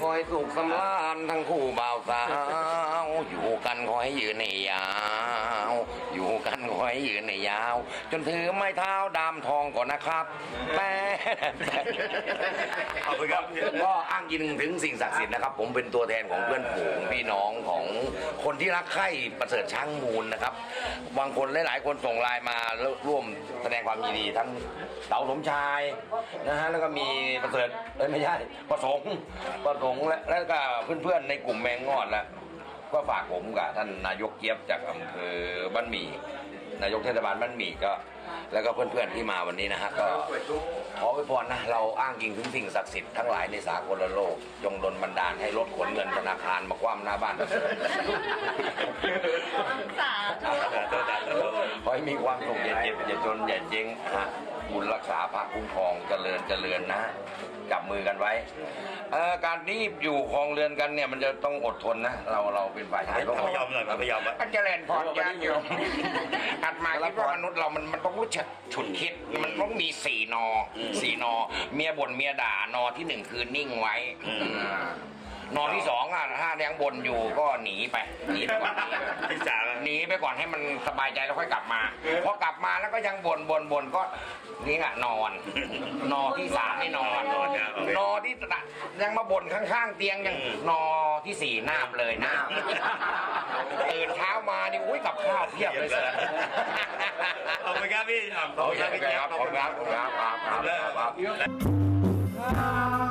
คอยสุขสำราญทั้งคู่บ่าวสาว อยู่กันคอยยืนในยาว อยู่กันคอยยืนในยาว จนถือไม้เท้าดามทองก่อนนะครับแม่ขอบคุณครับก็อ้างยินถึงสิ่งศักดิ์สิทธิ์นะครับ ผมเป็นตัวแทนของเพื่อนฝูงพี่น้องของคนที่รักใคร่ประเสริฐช่างมูลนะครับ บางคนหลายๆคนส่งไลน์มาแล้วร่วมแสดงความยินดีทั้งเต๋าสมชายนะฮะแล้วก็มีประเสริฐเอ้ยไม่ใช่ประสงค์ประสงค์และแล้วก็เพื่อนๆในกลุ่มแมงงอดแล้ว ก็ฝากผมกับท่านนายกเกียบจากอำเภอบ้านหมี่นายกเทศบาลบ้านหมี่ก็ แล้วก็เพื่อนๆที่มาวันนี้นะฮะก็ขอไว้พรนะเราอ้างอิงถึงสิ่งศักดิ์สิทธิ์ทั้งหลายในสากลโลก จงดลบันดาลให้รถขนเงินธนาคารมาคว่ำหน้าบ้าน สาธุ ขอให้มีความสุขอย่าเจ็บอย่าจนอย่าเจ๊งฮะบุญรักษาพระคุ้มครองเจริญเจริญนะจับมือกันไว้เอ่อการที่อยู่ครองเรือนกันเนี่ยมันจะต้องอดทนนะ เราเราเป็นฝ่ายชายต้องไม่ยอมหน่อยไม่ยอมอะก็เจริญพรญาติโยมอัดมาคิดว่ามนุษย์เรามันมันต้องรู้จักฉุนคิดมันต้องมีสี่นออสี่นอ เมียบ่นเมียด่านอที่หนึ่งคือนิ่งไว้ อ่านอที่สองอะถ้ายังบ่นอยู่ก็หนีไปหนีไปก่อนที่สามหนีไปก่อนให้มันสบายใจแล้วค่อยกลับมาพอกลับมาแล้วก็ยังบ่นบ่นบ่นก็นี่อะนอน นอที่สามนี่นอนนอที่สะยังมาบ่นข้างๆ เตียงยังนอที่สี่นาบเลยนาบตื่นเช้ามานี่อุ้ยกับข้าวเพียบเลยเสือขอบคุณครับพี่ขอบโอคุณเคครับพี่คเจี๊ยรับบขอบคุณครับขอบคุณครับครับครับ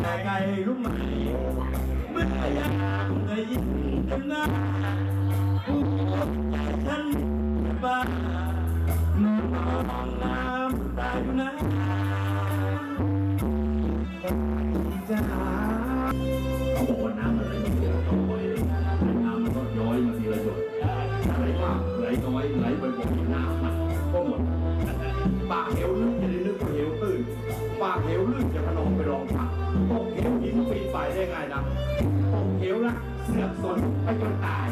ไงรู้ไหมเมื่อยามได้ยินกันหน้าหัวใจฉันบ้านนอนน้ำตาอยู่นะจ้าเขาบอกว่าน้ำอะไรมันเยอะต้องบ่อยน้ำมันก็ย้อยมาทีละหยดถ้าไหลมากไหลน้อยไหลบ่อยๆน้ำมันก็หมดปากเหวลึกจะได้นึกว่าเหวตื้นปากเหวลึก ไงล่ะตกเหวละเสือกสนไปจนตาย